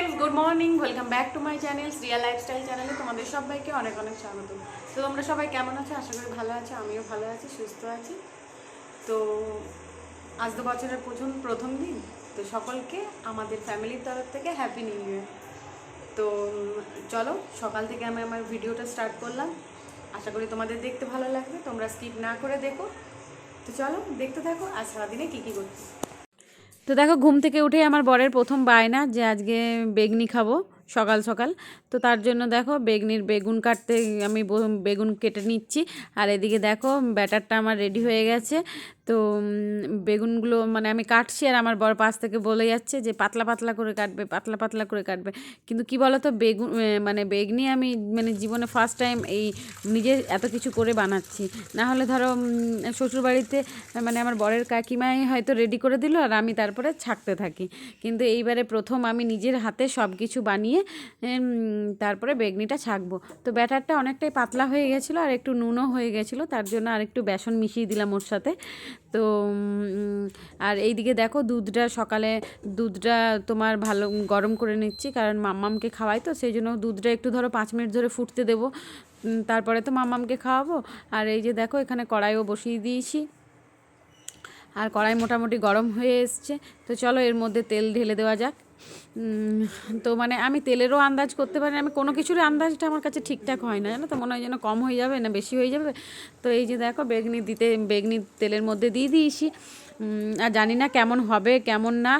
Friends good morning welcome back to my channel real lifestyle চ্যানেলে তোমাদের সবাইকে অনেক অনেক স্বাগত। তো তোমরা সবাই কেমন আছো? আশা করি ভালো আছো, আমিও ভালো আছি, সুস্থ আছি। তো আজ তো বছরের প্রথম প্রথম দিন। তো সকলকে আমাদের ফ্যামিলির তরফ থেকে হ্যাপি নিউ ইয়ার তো চলো, সকাল থেকে আমি আমার ভিডিওটা স্টার্ট করলাম। আশা করি তোমাদের দেখতে ভালো লাগবে, তোমরা স্কিপ না করে দেখো। তো চলো, দেখতে থাকো আর সারাদিনে কী কী করছি? তো দেখো, ঘুম থেকে উঠে আমার বরের প্রথম বায়না যে আজকে বেগনি খাব সকাল সকাল। তো তার জন্য দেখো বেগনির বেগুন কাটতে আমি বেগুন কেটে নিচ্ছি। আর এদিকে দেখো ব্যাটারটা আমার রেডি হয়ে গেছে। তো বেগুনগুলো মানে আমি কাটছি আর আমার বর পাশ থেকে বলে যাচ্ছে যে পাতলা পাতলা করে কাটবে, পাতলা পাতলা করে কাটবে। কিন্তু কি বলো তো বেগুন মানে বেগনি আমি মানে জীবনে ফার্স্ট টাইম এই নিজে এত কিছু করে বানাচ্ছি। না হলে ধরো শ্বশুরবাড়িতে মানে আমার বরের কাকিমাই হয়তো রেডি করে দিল আর আমি তারপরে ছাকতে থাকি। কিন্তু এইবারে প্রথম আমি নিজের হাতে সব কিছু বানিয়ে তারপরে বেগনিটা ছাকবো। তো ব্যাটারটা অনেকটাই পাতলা হয়ে গেছিল আর একটু নুনও হয়ে গেছিল, তার জন্য আর একটু বেসন মিশিয়ে দিলাম ওর সাথে। তো আর এইদিকে দেখো দুধটা সকালে দুধটা তোমার ভালো গরম করে নিচ্ছি, কারণ মাম্মামকে খাওয়াই তো, সেই জন্য দুধটা একটু ধরো পাঁচ মিনিট ধরে ফুটতে দেবো। তারপরে তো মাম্মামকে খাওয়াবো। আর এই যে দেখো এখানে কড়াইও বসিয়ে দিয়েছি। আর কড়াই মোটামুটি গরম হয়ে এসছে। তো চলো এর মধ্যে তেল ঢেলে দেওয়া যাক। তো মানে আমি তেলেরও আন্দাজ করতে পারি আমি কোনো কিছুরই আন্দাজটা আমার কাছে ঠিকঠাক হয় না, জানো তো? মনে হয় যেন কম হয়ে যাবে না বেশি হয়ে যাবে। তো এই যে দেখো, বেগনি দিতে, বেগনি তেলের মধ্যে দিয়ে দিয়েছি। আর জানি না কেমন হবে, কেমন না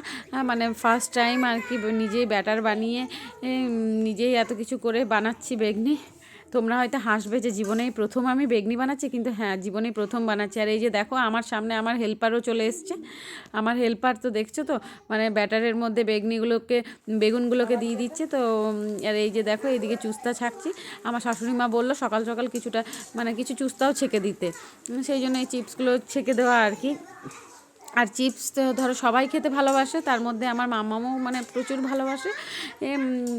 মানে ফার্স্ট টাইম আর কি নিজেই ব্যাটার বানিয়ে নিজেই এত কিছু করে বানাচ্ছি বেগনি। তোমরা হয়তো হাসবে যে জীবনেই প্রথম আমি বেগনি বানাচ্ছি, কিন্তু হ্যাঁ জীবনেই প্রথম বানাচ্ছি। আর এই যে দেখো, আমার সামনে আমার হেল্পারও চলে এসছে। আমার হেল্পার তো দেখছ তো? মানে ব্যাটারের মধ্যে বেগনিগুলোকে, বেগুনগুলোকে দিয়ে দিচ্ছে। তো আর এই যে দেখো, এইদিকে চুস্তা ছাকছি। আমার শাশুড়ি মা বলল সকাল সকাল কিছুটা মানে কিছু চুস্তাও ছেঁকে দিতে। সেই জন্য এই চিপসগুলো ছেঁকে দেওয়া আর কি। আর চিপস ধরো সবাই খেতে ভালোবাসে তার মধ্যে আমার মামামও মানে প্রচুর ভালোবাসে।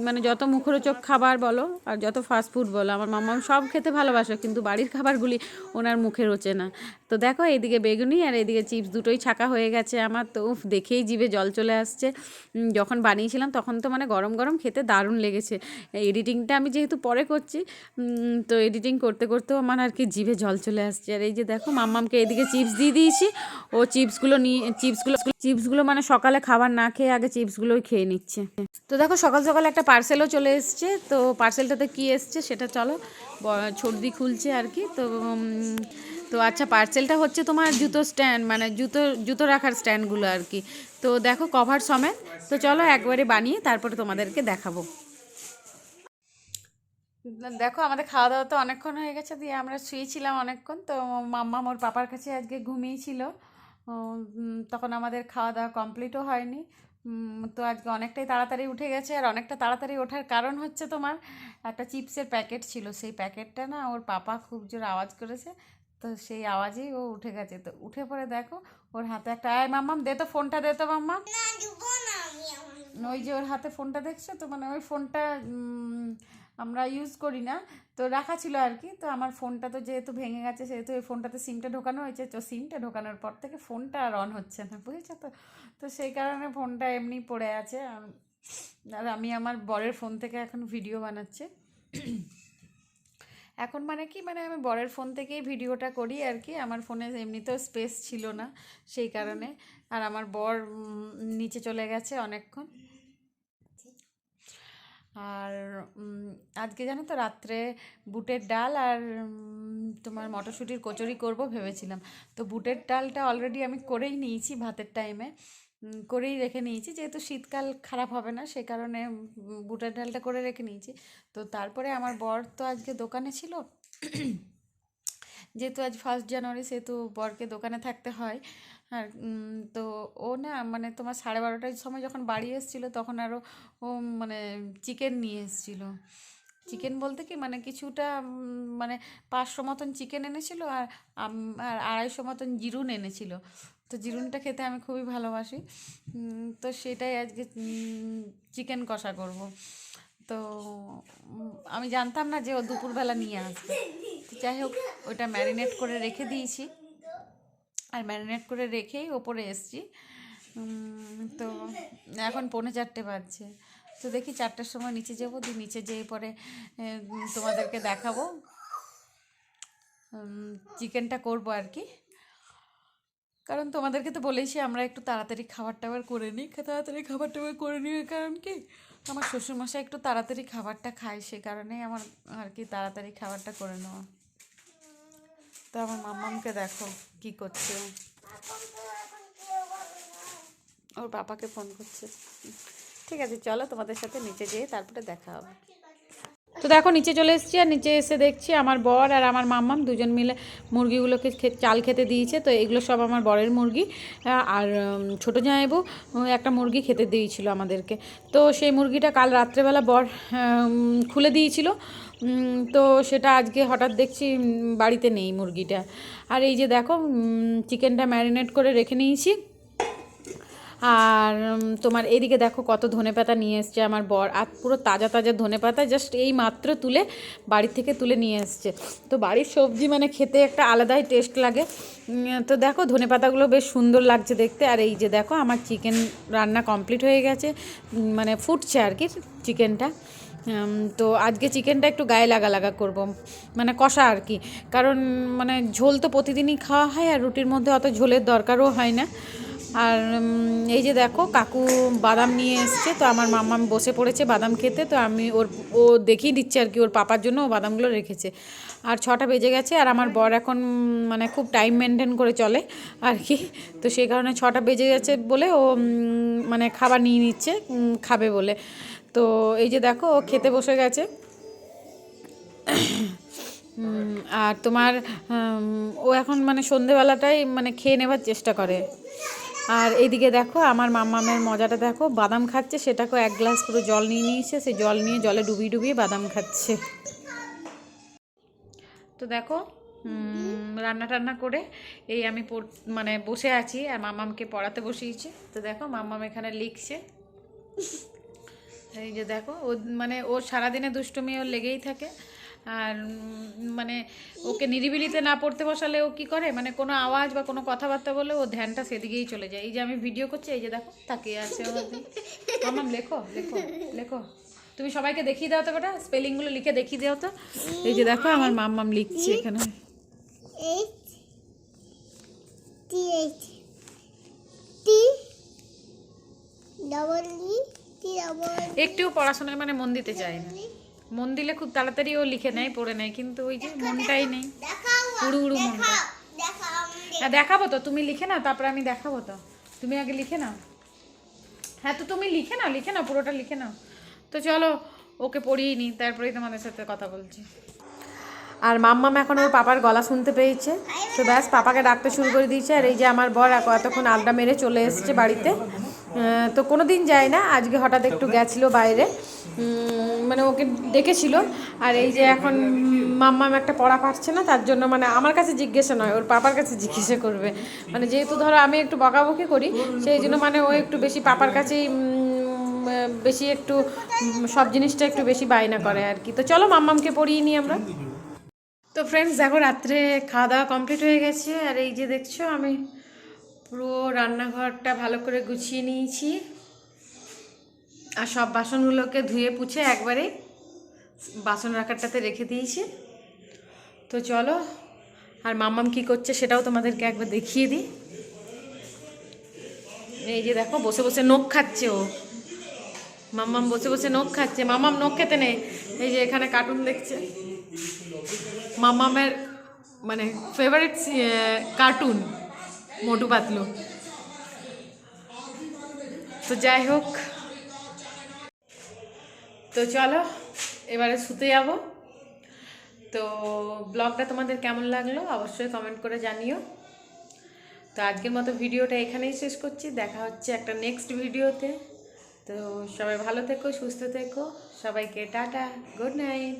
মানে যত মুখরোচক খাবার বলো আর যত ফাস্টফুড বলো আমার মামাম সব খেতে ভালোবাসে কিন্তু বাড়ির খাবারগুলি ওনার মুখে রোচে না। তো দেখো এইদিকে বেগুনি আর এইদিকে চিপস দুটোই ছাকা হয়ে গেছে আমার। তো উফ, দেখেই জিভে জল চলে আসছে। যখন বানিয়েছিলাম তখন তো মানে গরম গরম খেতে দারুণ লেগেছে। এডিটিংটা আমি যেহেতু পরে করছি তো এডিটিং করতে করতেও আমার আর কি জিভে জল চলে আসছে। আর এই যে দেখো মাম্মামকে এদিকে চিপস দিয়ে দিয়েছি। ও চিপসগুলো নিয়ে চিপসগুলো চিপসগুলো মানে সকালে খাবার না খেয়ে আগে চিপসগুলোই খেয়ে নিচ্ছে। তো দেখো সকাল সকাল একটা পার্সেলও চলে এসছে, তো পার্সেলটাতে কি এসছে সেটা চলো ছর্দি খুলছে আর কি। তো তো আচ্ছা পার্সেলটা হচ্ছে তোমার জুতো স্ট্যান্ড মানে জুতো জুতো রাখার স্ট্যান্ডগুলো আর কি। তো দেখো কভার সমেত, তো চলো একবারে বানিয়ে তারপরে তোমাদেরকে দেখাবো। দেখো আমাদের খাওয়া দাওয়া তো অনেকক্ষণ হয়ে গেছে, দিয়ে আমরা শুয়েছিলাম অনেকক্ষণ, তো মাম্মা মোর পাপার কাছে আজকে ঘুমিয়েছিল। তখন আমাদের খাওয়া দাওয়া কমপ্লিটও হয়নি। তো আজকে অনেকটাই তাড়াতাড়ি উঠে গেছে আর অনেকটা তাড়াতাড়ি ওঠার কারণ হচ্ছে তোমার একটা চিপসের প্যাকেট ছিল। সেই প্যাকেটটা না ওর পাপা খুব জোর আওয়াজ করেছে তো সেই আওয়াজেই ও উঠে গেছে। তো উঠে পড়ে দেখো ওর হাতে একটা আয় মাম্মাম দে তো ফোনটা দে তো মাম্মাম ওই যে ওর হাতে ফোনটা দেখছ তো মানে ওই ফোনটা আমরা ইউজ করি না। তো রাখা ছিল আর কি তো আমার ফোনটা তো যেহেতু ভেঙে গেছে, সেহেতু এই ফোনটাতে সিমটা ঢোকানো হয়েছে। তো সিমটা ঢোকানোর পর থেকে ফোনটা আর অন হচ্ছে না, বুঝেছ তো? তো সেই কারণে ফোনটা এমনি পড়ে আছে। আর আমি আমার বরের ফোন থেকে এখন ভিডিও বানাচ্ছি। এখন মানে কি মানে আমি বরের ফোন থেকেই ভিডিওটা করি আর কি আমার ফোনে এমনিতেও স্পেস ছিল না সেই কারণে। আর আমার বর নিচে চলে গেছে অনেকক্ষণ। আর আজকে জানো তো রাত্রে বুটের ডাল আর তোমার মটরশুঁটির কচুরি করব ভেবেছিলাম। তো বুটের ডালটা অলরেডি আমি করেই নিয়েছি ভাতের টাইমে করেই রেখে নিয়েছি, যেহেতু শীতকাল খারাপ হবে না সেই কারণে বুটের ডালটা করে রেখে নিয়েছি। তো তারপরে আমার বর তো আজকে দোকানে ছিল। যেহেতু আজ ফার্স্ট জানুয়ারি সেহেতু বরকে দোকানে থাকতে হয়। উম, তো ও না মানে তোমার সাড়ে বারোটার সময় যখন বাড়ি এসেছিল তখন আরও ও মানে চিকেন নিয়ে এসেছিল। চিকেন বলতে কি মানে কিছুটা মানে পাঁচশো মতন চিকেন এনেছিল আর আর আড়াইশো মতন জিরুন এনেছিল। তো জিরুনটা খেতে আমি খুবই ভালোবাসি। তো সেটাই আজকে চিকেন কষা করব। তো আমি জানতাম না যে ও দুপুরবেলা নিয়ে আসবে। যাই হোক ওটা ম্যারিনেট করে রেখে দিয়েছি। আর ম্যারিনেট করে রেখেই ওপরে এসছি। তো এখন পৌনে চারটে বাজছে। তো দেখি চারটার সময় নিচে যাব, দিয়ে নিচে যেয়ে পরে তোমাদেরকে দেখাবো। চিকেনটা করব আর কি। কারণ তোমাদেরকে তো বলেইছি আমরা একটু তাড়াতাড়ি খাবার টাবার করে নিই। তাড়াতাড়ি খাবার টাবার করে নিই কারণ কি? আমার শ্বশুরমশাই একটু তাড়াতাড়ি খাবারটা খায়, সে কারণেই আমার আর কি তাড়াতাড়ি খাবারটা করে নেওয়া। তো আমার মাম্মামকে দেখো কি করছে। ওর পাপাকে ফোন করছে। ঠিক আছে, চলো তোমাদের সাথে নিচে যেয়ে তারপরে দেখা হবে। তো দেখো, নিচে চলে এসেছি আর নিচে এসে দেখছি আমার বর আর আমার মাম্মাম দুজন মিলে মুরগিগুলোকে চাল খেতে দিয়েছে। তো এগুলো সব আমার বরের মুরগি। আর ছোটো জামাইবু একটা মুরগি খেতে দিয়েছিল আমাদেরকে। তো সেই মুরগিটা কাল রাত্রেবেলা বর খুলে দিয়েছিল। তো সেটা আজকে হঠাৎ দেখছি বাড়িতে নেই মুরগিটা। আর এই যে দেখো চিকেনটা ম্যারিনেট করে রেখে নিয়েছি। আর তোমার এদিকে দেখো কত ধনেপাতা নিয়ে এসছে আমার বর। আর পুরো তাজা তাজা ধনেপাতা জাস্ট এই মাত্র তুলে বাড়ির থেকে তুলে নিয়ে এসছে। তো বাড়ির সবজি মানে খেতে একটা আলাদাই টেস্ট লাগে। তো দেখো ধনেপাতাগুলো বেশ সুন্দর লাগছে দেখতে। আর এই যে দেখো আমার চিকেন রান্না কমপ্লিট হয়ে গেছে। মানে ফুটছে আর কি চিকেনটা। তো আজকে চিকেনটা একটু গায়ে লাগা লাগা করব মানে কষা আর কি। কারণ মানে ঝোল তো প্রতিদিনই খাওয়া হয় আর রুটির মধ্যে অত ঝোলের দরকারও হয় না। আর এই যে দেখো, কাকু বাদাম নিয়ে এসছে, তো আমার মাম্মা বসে পড়েছে বাদাম খেতে, তো আমি ওর, ও দেখিয়ে দিচ্ছে আর কি, ওর পাপার জন্য ও বাদামগুলো রেখেছে। আর ছটা বেজে গেছে, আর আমার বর এখন মানে খুব টাইম মেনটেন করে চলে আর কি। তো সেই কারণে ছটা বেজে গেছে বলে ও মানে খাবার নিয়ে নিচ্ছে খাবে বলে। তো এই যে দেখো, ও খেতে বসে গেছে। আর তোমার ও এখন মানে সন্ধেবেলাটাই মানে খেয়ে নেবার চেষ্টা করে। আর এইদিকে দেখো, আমার মাম্মামের মজাটা দেখো, বাদাম খাচ্ছে, সেটাকেও এক গ্লাস পুরো জল নিয়ে নিয়েছে সেই জল নিয়ে জলে ডুবিয়ে ডুবিয়ে বাদাম খাচ্ছে। তো দেখো রান্না টান্না করে এই আমি মানে বসে আছি, আর মাম্মামকে পড়াতে বসিয়েছি। তো দেখো মাম্মাম এখানে লিখছে। এই যে দেখো ও মানে ও সারাদিনে দুষ্টুমি ওর লেগেই থাকে। আর মানে ওকে নিরিবিলিতে না পড়তে বসালে ও কি করে? মানে কোনো আওয়াজ বা কোনো কথাবার্তা বলে ও ধ্যানটা সেদিকেই চলে যায়। এই যে আমি ভিডিও করছি এই যে দেখো তাকিয়ে আছে আমার দিকে মামাম লেখো লেখো লেখো। তুমি সবাইকে দেখিয়ে দাও তো বেটা স্পেলিংগুলো লিখে দেখিয়ে দাও তো। এই যে দেখো আমার মাম মাম লিখছে এখানে। Eight. T eight একটুও পড়াশোনায় মানে মন দিতে চায় না। মন দিলে খুব তাড়াতাড়ি ও লিখে নেয় পড়ে নেয় কিন্তু ওই যে মনটাই নেই। উড়ু উড়ু মনটা হ্যাঁ দেখাবো তো তুমি লিখে নাও তারপরে আমি দেখাবো তো। তুমি আগে লিখে নাও। হ্যাঁ তো তুমি লিখে নাও লিখে নাও পুরোটা লিখে নাও। তো চলো ওকে পড়িয়ে নিই তারপরেই তোমাদের সাথে কথা বলছি। আর মাম্মাম এখন ওর পাপার গলা শুনতে পেয়েছে। তো ব্যাস পাপাকে ডাকতে শুরু করে দিয়েছে আর এই যে আমার বর এতক্ষণ আড্ডা মেরে চলে এসেছে বাড়িতে। তো কোনো দিন যায় না। আজকে হঠাৎ একটু গেছিল বাইরে। মানে ওকে ডেকেছিল আর এই যে এখন মাম্মাম একটা পড়া পারছে না, তার জন্য মানে আমার কাছে জিজ্ঞাসা নয়, ওর পাপার কাছে জিজ্ঞাসা করবে। মানে যেহেতু ধরো আমি একটু বকাবকি করি, সেই জন্য মানে ও একটু বেশি পাপার কাছেই বেশি একটু সব জিনিসটা একটু বেশি বায়না করে আর কি। তো চলো মাম্মামকে পড়িয়ে নিই আমরা। তো ফ্রেন্ডস দেখো রাত্রে খাওয়া দাওয়া কমপ্লিট হয়ে গেছে। আর এই যে দেখছ, আমি পুরো রান্নাঘরটা ভালো করে গুছিয়ে নিয়েছি। আর সব বাসনগুলোকে ধুয়ে পুছে একবারে বাসন রাখারটাতে রেখে দিয়েছি। তো চলো, আর মাম্মাম কি করছে সেটাও তোমাদেরকে একবার দেখিয়ে দিই। এই যে দেখো, বসে বসে নখ খাচ্ছে ও। মাম্মাম বসে বসে নখ খাচ্ছে। মাম্মাম নখ খেতে নেই। এই যে এখানে কার্টুন দেখছে। মামামের মানে ফেভারিট কার্টুন মোটু পাতলু। তো যাই হোক। তো চলো, এবারে শুতে যাব। তো ব্লগটা তোমাদের কেমন লাগল অবশ্যই কমেন্ট করে জানিও। তো আজকের মতো ভিডিওটা এখানেই শেষ করছি। দেখা হচ্ছে একটা নেক্সট ভিডিওতে। তো সবাই ভালো থেকো, সুস্থ থেকো। সবাইকে টাটা গুড নাইট